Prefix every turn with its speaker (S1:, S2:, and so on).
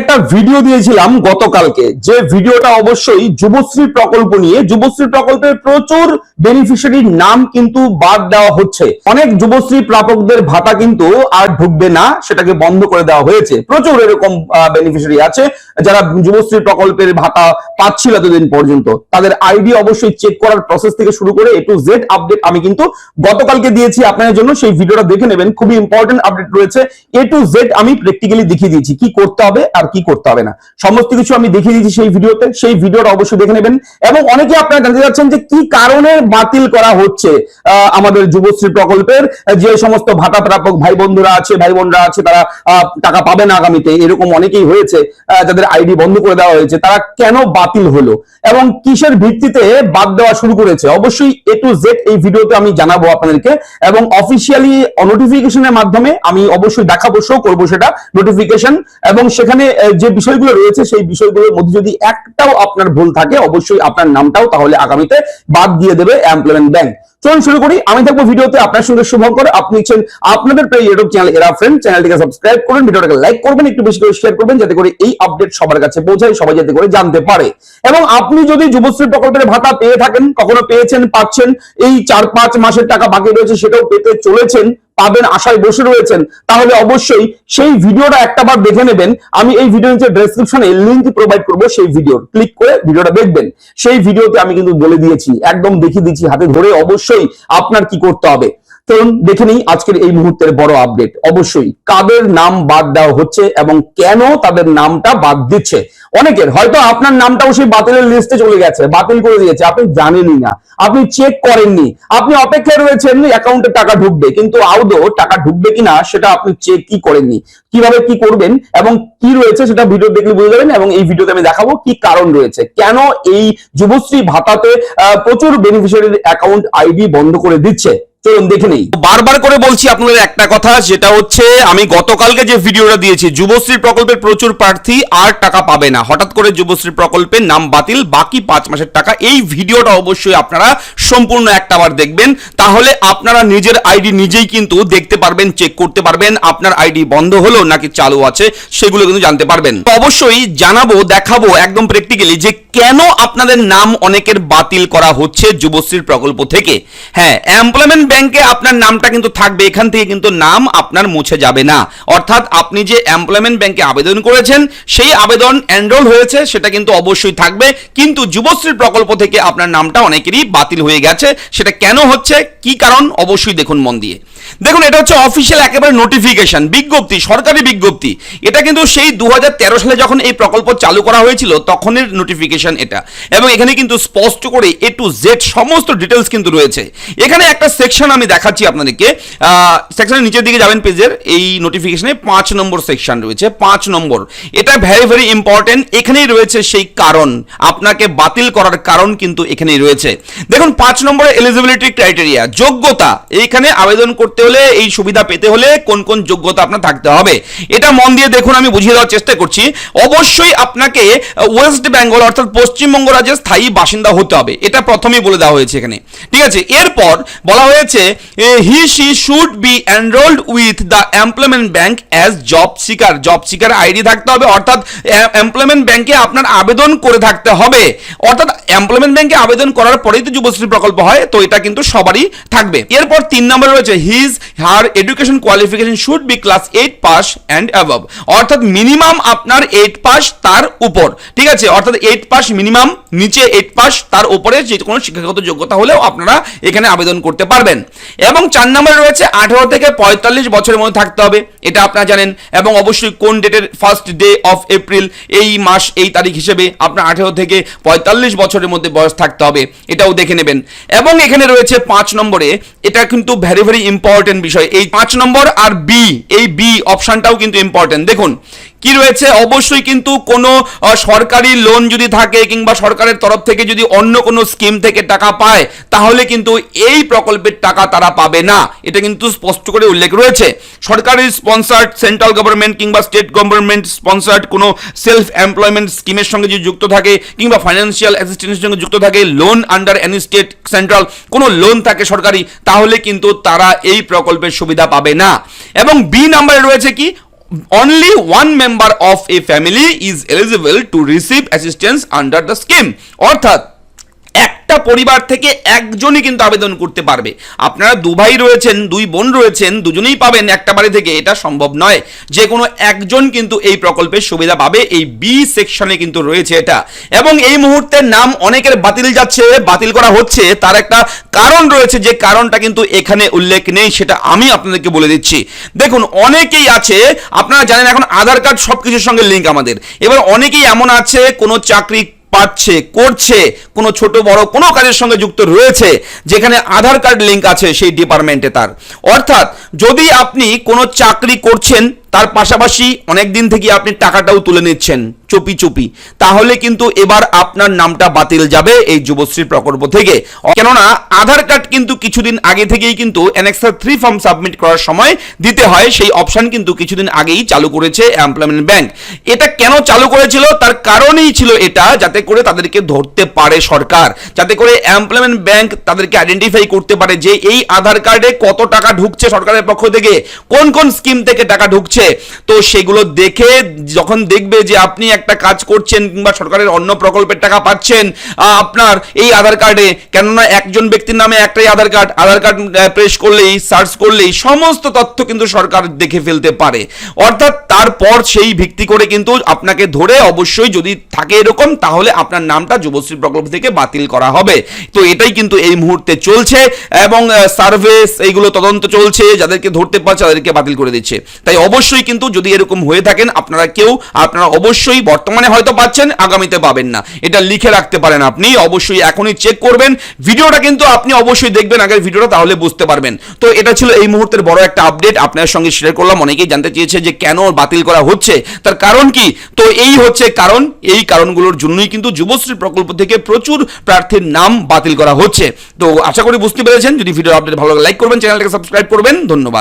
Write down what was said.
S1: একটা ভিডিও দিয়েছিলাম গতকালকে। যে ভিডিওটা অবশ্যই যুবশ্রী প্রকল্প নিয়ে, যুবশ্রী প্রকল্পের প্রচুর বেনিফিশিয়ারির নাম কিন্তু বাদ দেওয়া হচ্ছে। অনেক যুবশ্রী প্রাপকদের ভাতা কিন্তু আর ঢুকবে না, সেটাকে বন্ধ করে দেওয়া হয়েছে। প্রচুর এরকম বেনিফিশিয়ারি আছে, যারা যুবশ্রী প্রকল্পের ভাতা পাচ্ছিল এতদিন পর্যন্ত। তাদের আইডি অবশ্যই চেক করার প্রসেস থেকে শুরু করে এ টু জেড আপডেট আমি কিন্তু গতকালকে দিয়েছি আপনাদের জন্য। সেই ভিডিওটা দেখে নেবেন। খুবই ইম্পর্টেন্ট আপডেট রয়েছে। এ টু জেড আমি প্র্যাকটিক্যালি দেখিয়ে দিয়েছি। কি করতে হবে? আর কি করতে হবে না। সমস্ত কিছু আমি দেখিয়ে দিয়েছি সেই ভিডিওতে, সেই ভিডিওটা অবশ্যই দেখে নেবেন। এবং অনেকে আপনারা জানতে চাচ্ছেন যে কি কারণে বাতিল করা হচ্ছে আমাদের যুবশ্রী প্রকল্পের, যে সমস্ত ভাতা প্রাপক ভাই বন্ধুরা আছে ভাই বোনরা আছে, তারা টাকা পাবে না আগামীতে, এরকম অনেকেই হয়েছে যাদের আইডি বন্ধ করে দেওয়া হয়েছে, তারা কেন বাতিল হলো? এবং কিসের ভিত্তিতে বাদ দেওয়া শুরু করেছে? অবশ্যই এ টু জেড এই ভিডিওতে আমি জানাব আপনাদেরকে। এবং অফিসিয়ালি নোটিফিকেশনের মাধ্যমে আমি অবশ্যই দেখাবো শো করব সেটা নোটিফিকেশন এবং সেখানে যে বিষয়গুলো রয়েছে, সেই বিষয়গুলোর মধ্যে যদি একটাও আপনার ভুল থাকে, অবশ্যই আপনার নামটাও তাহলে আগামীতে বাদ দিয়ে দেবে এমপ্লয়মেন্ট ব্যাংক চলুন শুরু করি। আমি থাকব ভিডিওতে আপনার সঙ্গে শুভঙ্কর। আপনি ইচ্ছেন আপনাদের প্রিয় ইউটিউব চ্যানেল এরা ফ্রেন্ড চ্যানেলটিকে সাবস্ক্রাইব করুন, ভিডিওটাকে লাইক করবেন, একটু বেশি করে শেয়ার করবেন, যাতে করে এই আপডেট সবার কাছে পৌঁছায়, সবাই যাতে করে জানতে পারে। এবং আপনি যদি যুবশ্রী প্রকল্পের ভাতা পেয়ে থাকেন, কখনো পেয়েছেন, পাচ্ছেন, এই চার পাঁচ মাসের টাকা বাকি রয়েছে, সেটাও পেতে চলেছেন পাবেন আশায় বসে রয়েছেন, তাহলে অবশ্যই সেই ভিডিওটা একটা বার দেখে নেবেন। আমি এই ভিডিও নিচে ডেসক্রিপশনে লিংক প্রোভাইড করব সেই ভিডিও ক্লিক করে ভিডিওটা দেখবেন। সেই ভিডিওতে আমি কিন্তু বলে দিয়েছি, একদম দেখিয়ে দিচ্ছি হাতে ধরে অবশ্যই আপনার কি করতে হবে। চলুন দেখে নিই আজকের এই মুহূর্তের বড় আপডেট অবশ্যই কাদের নাম বাদ দেওয়া হচ্ছে এবং কেন তাদের নামটা বাদ দিচ্ছে? অনেকের, হয়তো আপনার নামটাও সেই বাতিলের লিস্টে চলে গেছে, বাতিল করে দিয়েছে, আপনি জানেনই না, আপনি চেক করেননি, আপনি অপেক্ষায় রয়েছেন অ্যাকাউন্টে টাকা ঢুকবে, কিন্তু আদৌ টাকা ঢুকবে কিনা, সেটা আপনি চেক কি করেননি। কীভাবে কি করবেন এবং কি রয়েছে সেটা ভিডিও দেখলে বুঝে যাবেন এবং এই ভিডিওতে আমি দেখাবো কি কারণ রয়েছে। কেন এই যুবশ্রী ভাতাতে প্রচুর বেনিফিশিয়ারির অ্যাকাউন্ট আইডি বন্ধ করে দিচ্ছে? চলুন দেখে নেই।
S2: বারবার করে বলছি আপনাদের একটা কথা যেটা হচ্ছে আমি গতকালকে যে ভিডিওটা দিয়েছি, যুবশ্রী প্রকল্পের প্রচুর প্রার্থী আর টাকা পাবে না। হঠাৎ করে যুবশ্রী প্রকল্পের নাম বাতিল, বাকি পাঁচ মাসের টাকা, এই ভিডিওটা অবশ্যই আপনারা সম্পূর্ণ একটাবার দেখবেন। তাহলে আপনারা নিজের আইডি নিজেই কিন্তু দেখতে পারবেন চেক করতে পারবেন, আপনার আইডি বন্ধ হলো নাকি চালু আছে, সেগুলো কিন্তু জানতে পারবেন। অবশ্যই জানাব, দেখাবো একদম প্র্যাকটিক্যালি যে কেন আপনাদের নাম অনেকের বাতিল করা হচ্ছে যুবশ্রীর প্রকল্প থেকে। হ্যাঁ এমপ্লয়মেন্ট ব্যাংকে আপনার নামটা কিন্তু থাকবে, এখান থেকে কিন্তু নাম আপনার মুছে যাবে না। অর্থাৎ আপনি যে এমপ্লয়মেন্ট ব্যাংকে আবেদন করেছেন, সেই আবেদন এনরোল হয়েছে, সেটা কিন্তু অবশ্যই থাকবে। কিন্তু যুবশ্রী প্রকল্প থেকে আপনার নামটা অনেকেরই বাতিল হয়ে গেছে। সেটা কেন হচ্ছে? কি কারণ? অবশ্যই দেখুন মন দিয়ে। দেখুন, এটা হচ্ছে অফিসিয়াল একেবারে নোটিফিকেশন বিজ্ঞপ্তি, সরকারি বিজ্ঞপ্তি। এটা কিন্তু সেই দু সালে যখন এই প্রকল্প চালু করা হয়েছিল, তখনের নোটিফিকেশন এটা। এবং এখানে কিন্তু স্পষ্ট করে এ টু জেড সমস্ত ডিটেলস কিন্তু রয়েছে। এখানে একটা সেকশন আমি দেখাচ্ছি আপনাদেরকে। সেকশনের নিচের দিকে যাবেন পেজের, এই নোটিফিকেশনে পাঁচ নম্বর সেকশন রয়েছে, পাঁচ নম্বর। এটা ভেরি ভেরি ইম্পর্টেন্ট এখানেই রয়েছে সেই কারণ, আপনাকে বাতিল করার কারণ কিন্তু এখানেই রয়েছে। দেখুন, পাঁচ নম্বরে এলিজিবিলিটি ক্রাইটেরিয়া যোগ্যতা। এইখানে আবেদন করতে হলে, এই সুবিধা পেতে হলে কোন কোন যোগ্যতা আপনার থাকতে হবে। এটা মন দিয়ে দেখুন, আমি বুঝিয়ে দেওয়ার চেষ্টা করছি। অবশ্যই আপনাকে ওয়েস্ট বেঙ্গল অর্থাৎ পশ্চিমবঙ্গ রাজ্যের স্থায়ী বাসিন্দা হতে হবে। এটা প্রথমেই বলে দেওয়া হয়েছে এখানে। ঠিক আছে? এরপর বলা হয়েছে he she should be enrolled with the employment bank as job seeker job seeker ID থাকতে হবে, অর্থাৎ এমপ্লয়মেন্ট ব্যাংকে আপনার আবেদন করে থাকতে হবে। অর্থাৎ এমপ্লয়মেন্ট ব্যাংকে আবেদন করার পরেই তো যুবশ্রী প্রকল্প হয়, তো এটা কিন্তু সবারই থাকবে। এরপর তিন নম্বরে রয়েছে his her education qualification should be class eight pass and above অর্থাৎ মিনিমাম আপনার এইট পাস তার উপর। ঠিক আছে? অর্থাৎ এইট পাস মিনিমাম নিচে এইট পাস তার উপরে যে কোনো শিক্ষাগত যোগ্যতা হলেও আপনারা এখানে আবেদন করতে পারবেন। এবং চার নম্বরে রয়েছে, আঠারো থেকে পঁয়তাল্লিশ বছরের মধ্যে থাকতে হবে। এটা আপনারা জানেন। এবং অবশ্যই কোন ডেটের ফার্স্ট ডে অফ এপ্রিল এই মাস, এই তারিখ হিসেবে আপনার আঠেরো থেকে পঁয়তাল্লিশ বছরের মধ্যে বয়স থাকতে হবে। এটাও দেখে নেবেন। এবং এখানে রয়েছে পাঁচ নম্বরে, এটা কিন্তু ভেরি ভেরি ইম্পর্টেন্ট বিষয়। এই পাঁচ নম্বর আর বি এই বি অপশনটাও কিন্তু ইম্পর্টেন্ট দেখুন, কি রয়েছে? অবশ্যই কিন্তু কোনো সরকারি লোন যদি থাকে কিংবা সরকারের তরফ থেকে যদি অন্য কোনো স্কিম থেকে টাকা পায়, তাহলে কিন্তু এই প্রকল্পের টাকা তারা পাবে না। এটা কিন্তু স্পষ্ট করে উল্লেখ রয়েছে। সরকারি স্পন্সার্ড সেন্ট্রাল গভর্নমেন্ট কিংবা স্টেট গভর্নমেন্ট স্পন্সার্ড কোনো সেলফ এমপ্লয়মেন্ট স্কিমের সঙ্গে যদি যুক্ত থাকে কিংবা ফাইন্যান্সিয়াল অ্যাসিস্ট্যান্সের সঙ্গে যুক্ত থাকে loan under any state central কোনো লোন থাকে সরকারি, তাহলে কিন্তু তারা এই এই প্রকল্পের সুবিধা পাবে না। এবং বি নাম্বারে রয়েছে কি? Only one member of a family is eligible to receive assistance under the scheme অর্থাৎ একটা পরিবার থেকে একজনই কিন্তু আবেদন করতে পারবে। আপনারা দু ভাই রয়েছেন, দুই বোন রয়েছেন, দুজনেই পাবেন একটা বাড়ি থেকে, এটা সম্ভব নয়। যে কোনো একজন কিন্তু এই প্রকল্পের সুবিধা পাবে, এই বি সেকশনে কিন্তু রয়েছে এটা। এবং এই মুহূর্তে নাম অনেকের বাতিল যাচ্ছে, বাতিল করা হচ্ছে। তার একটা কারণ রয়েছে, যে কারণটা কিন্তু এখানে উল্লেখ নেই, সেটা আমি আপনাদেরকে বলে দিচ্ছি। দেখুন, অনেকেই আছে, আপনারা জানেন এখন আধার কার্ড সবকিছুর সঙ্গে লিঙ্ক আমাদের। এবার অনেকেই এমন আছে, কোনো চাকরি পাচ্ছে, করছে, কোনো ছোট, বড় কোনো কাজের সঙ্গে যুক্ত রয়েছে, যেখানে আধার কার্ড লিঙ্ক আছে সেই ডিপার্টমেন্টে তার। অর্থাৎ যদি আপনি কোনো চাকরি করছেন, তার পাশাপাশি অনেক দিন থেকে আপনি টাকাটাও তুলে নিচ্ছেন। চুপি চুপি। তাহলে কিন্তু এবার আপনার নামটা বাতিল যাবে এই যুবশ্রী প্রকল্প থেকে। কেননা, আধার কার্ড কিন্তু কিছুদিন আগে থেকেই কিন্তু অ্যানেক্সার থ্রি ফর্ম সাবমিট করার সময় দিতে হয়। সেই অপশন কিন্তু কিছুদিন আগেই চালু করেছে এমপ্লয়মেন্ট ব্যাংক এটা কেন চালু করেছিল? তার কারণেই ছিল এটা, যাতে করে তাদেরকে ধরতে পারে সরকার। যাতে করে এমপ্লয়মেন্ট ব্যাংক তাদেরকে আইডেন্টিফাই করতে পারে যে এই আধার কার্ডে কত টাকা ঢুকছে সরকারের পক্ষ থেকে, কোন কোন স্কিম থেকে টাকা ঢুকছে। তো সেগুলো দেখে যখন দেখবে যে আপনি একটা কাজ করছেন কিংবা সরকারের অন্য প্রকল্পের টাকা পাচ্ছেন আপনার এই আধার কার্ডে, কেননা একজন ব্যক্তির নামে একটাই Aadhaar card Aadhaar card press করলেই সার্চ করলেই সমস্ত তথ্য কিন্তু সরকার দেখে ফেলতে পারে। অর্থাৎ তারপর সেই ভিত্তি করে কিন্তু আপনাকে ধরে অবশ্যই যদি থাকে এরকম, তাহলে আপনার নামটা যুবশ্রী প্রকল্প থেকে বাতিল করা হবে। তো এটাই কিন্তু এই মুহূর্তে চলছে এবং সার্ভেস এইগুলো তদন্ত চলছে, যাদেরকে ধরতে পারছে তাদেরকে বাতিল করে দিচ্ছে। তাই অবশ্যই কিন্তু যদি এরকম হয়ে থাকেন, আপনারা কেউ, আপনারা অবশ্যই বর্তমানে হয়তো পাচ্ছেন, আগামীতে পাবেন না। এটা লিখে রাখতে পারেন আপনি, অবশ্যই এখনই চেক করবেন। ভিডিওটা কিন্তু আপনি অবশ্যই দেখবেন, আগের ভিডিওটা তাহলে বুঝতে পারবেন। তো এটা ছিল এই মুহূর্তের বড় একটা আপডেট আপনার সঙ্গে শেয়ার করলাম। অনেকেই জানতে চেয়েছে যে কেন বাতিল করা হচ্ছে, তার কারণ কি? তো এই হচ্ছে কারণ, এই কারণগুলোর জন্যই কিন্তু যুবশ্রী প্রকল্প থেকে প্রচুর প্রার্থীর নাম বাতিল করা হচ্ছে। তো আশা করি বুঝতে পেরেছেন। যদি ভিডিও আপডেট ভালো লাগে লাইক করবেন, চ্যানেলটাকে সাবস্ক্রাইব করবেন। ধন্যবাদ।